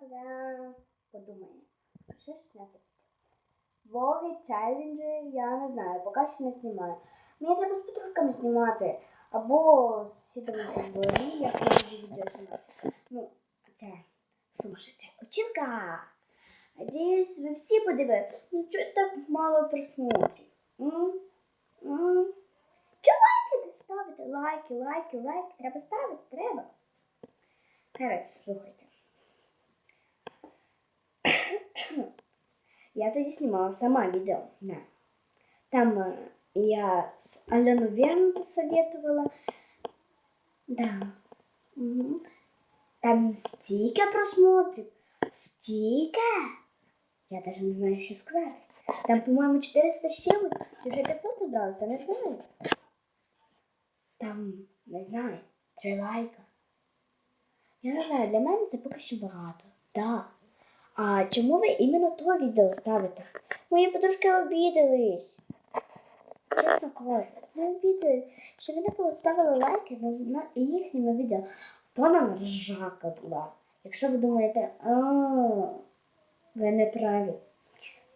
Та-да. Подумаємо. Що ж? Влоги, челенджі, я не знаю, поки що не знімаю. Мені треба з подружками знімати. Або сусідами в дворі, я хочу відео знімати. Ну, це сумасшедша училка. Надіюсь, ви всі подивилися. Ну, чого так мало просмотрів? Чого лайки ставити? Лайки, лайки, лайки. Треба ставити, треба. Коротше, слухайте. Я тоді знімала сама відео. Да. Там е, я с Алену Вену посоветовала. Да. Мгм. Там стільки просмотрів. Стільки. Я даже не знаю, що сказати. Там, по-моєму, 400 з чимось. Вже 500 набралося, не знаю. Там, не знаю, три лайка. Я не знаю, для мене це поки що багато. Да. А чому ви іменно то відео ставите? Мої подружки обідались. Чесно кажу, не обідались. Що вони поставили лайки на, їхніми відео. То нам ржака була. Якщо ви думаєте, а ви не праві.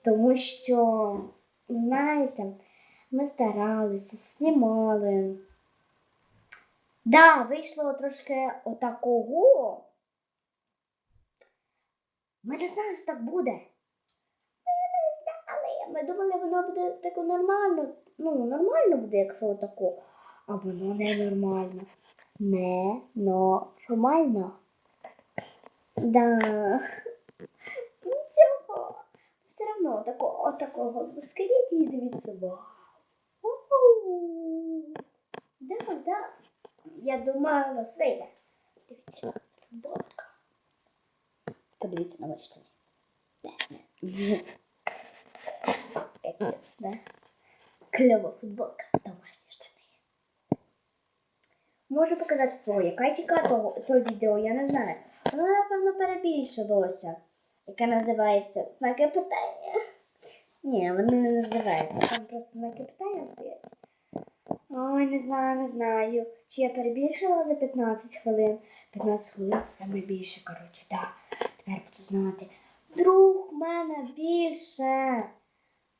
Тому що, знаєте, ми старалися, знімали. Да, вийшло трошки отакого. Ми не знали, що так буде. Ми не знали. Ми думали, воно буде тако нормально. Ну, нормально буде, якщо отако. А воно не нормально. Не нормально. Да. Нічого. Все одно такого, отакого. Скоріть і дивіться. Да, да. Я думаю, вас вийде. Дивіться. Подивіться на мої штани. Да, да. Кльова футболка, домашні штани. Можу показати своє. Катіка, то, то відео, я не знаю. Воно, напевно, перебільшилося. Яке називається знаки питання. Ні, воно не називається. Там просто знаки питання стоять. Ой, не знаю, не знаю. Чи я перебільшила за 15 хвилин? 15 хвилин це саме більше, коротше, так. Тепер буду знати. Друг мене більше.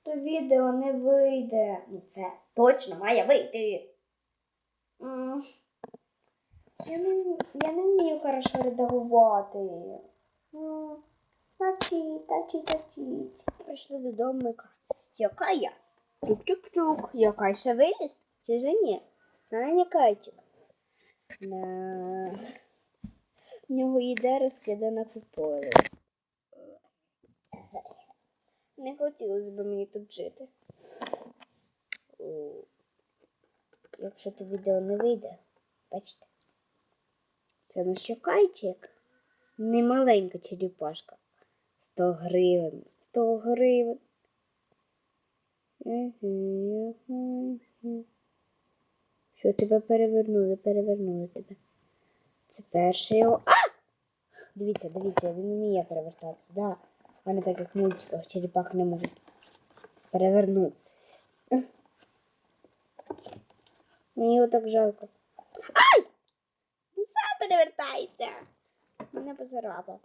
То відео не вийде. Ну це точно має вийти. Я не, я не вмію хорошо редагувати. М, Тачіть, тачіть, тачіть. Прийшли додому яка я? Чук-чук-чук. Якай ще виліз? Чи же ні? На кайчик. На... Нього йде розкидана по полю. Не хотілося б мені тут жити. Якщо то відео не вийде, бачите. Це наш щокайчик. Не маленька черепашка. 100 гривень. 100 гривень. Що тебе перевернули, перевернули тебе. Це перший його. А! Дивіться, дивіться, він вміє перевертатися, да. А не так як в мультиках черепахи не можуть перевернутися. Мені його так жалко. Ай! Він сам перевертається. Мене поцарапав.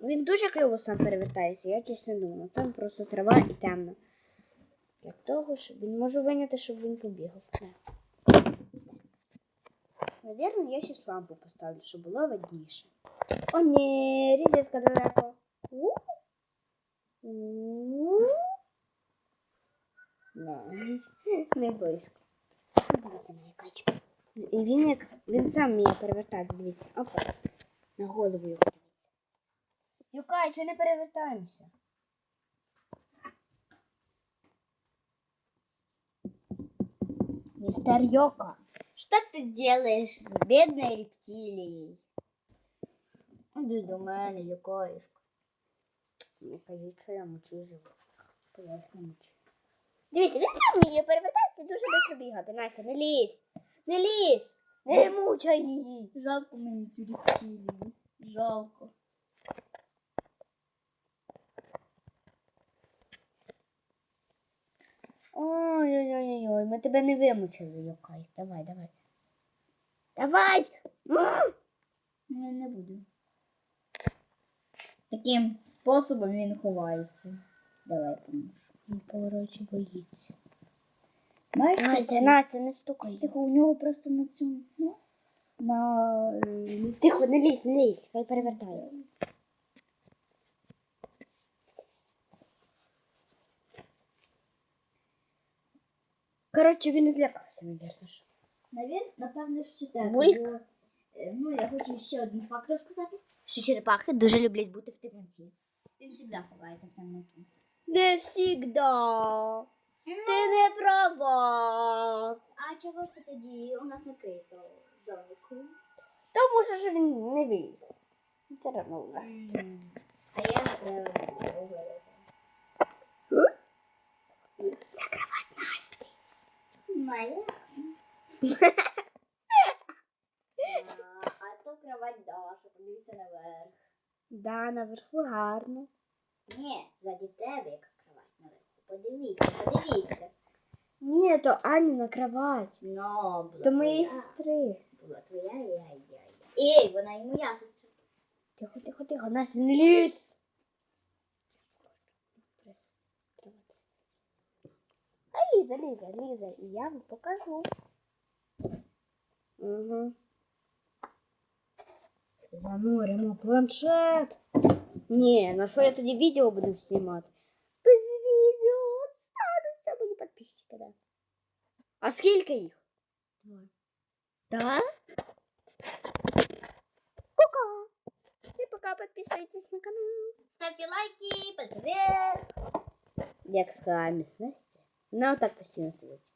Він дуже кльово сам перевертається, я чесно думала. Там просто трава і темно. Для того, щоб він можу виняти, щоб він побігав. Навірно, я ще лампу поставлю, щоб було видніше. О, ні, різецька далеко. У. У. Не, не близько. Дивіться на якачку. І він як він сам вміє перевертати, дивіться. Опа. На голову його дивіться. Юкай, чого не перевертаємося? Мистер Йока, что ты делаешь с бедной рептилией? Іди до мене, Юкаєшка. Не кажіть, що я мучу живу. Що я їх не мучу. Дивіться, він сам вміє перевертатися дуже швидко бігати. Настя, не лізь! Не лізь! Не мучай її! Жалко мені цю рептилію. Жалко. Ой-ой-ой, ми тебе не вимучили, Юкай. Давай, давай. Давай! М! Я не буду. Таким способом він ховається. Давай поможу. Він поворочі боїться. Маєш Настя? Настя, не стукай. Тихо, у нього просто на цьому. Ну, на е. Тихо, не лізь, не лізь, хай перевертається. Коротше, він не злякався, мабуть. ж. Навір, напевно, ще так. Бульк? бо, е, Ну, я хочу ще один факт розказати. Що черепахи дуже люблять бути в темноті. Він завжди ховається в темноті. Не всігда. Ти не права. А чого ж це тоді у нас накрито домику? Тому що ж він не виліз. Це одно ужас. А я не. Це кровать Насті. Моя. А, а то кровать Даша, подивіться наверх. Да, наверху гарно. Ні, заді тебе яка кровать наверху. Подивіться, подивіться. Ні, то Аніна кровать. Ну, була То моєї твоя. сестри. Була твоя, я, я, я. Ей, вона і моя сестра. Тихо, тихо, тихо, Настя, не лізь. А Ліза, Ліза, Ліза, і я вам покажу. Угу. Зануримо планшет. Ні, на що я тоді відео буду знімати? Без відео остануться мої підписчики, да. А скільки їх? Два. Да? Пока. І пока підписуйтесь на канал. Ставте лайки, пальцы вверх. Як сказала міс Настя, вона отак постійно сидить.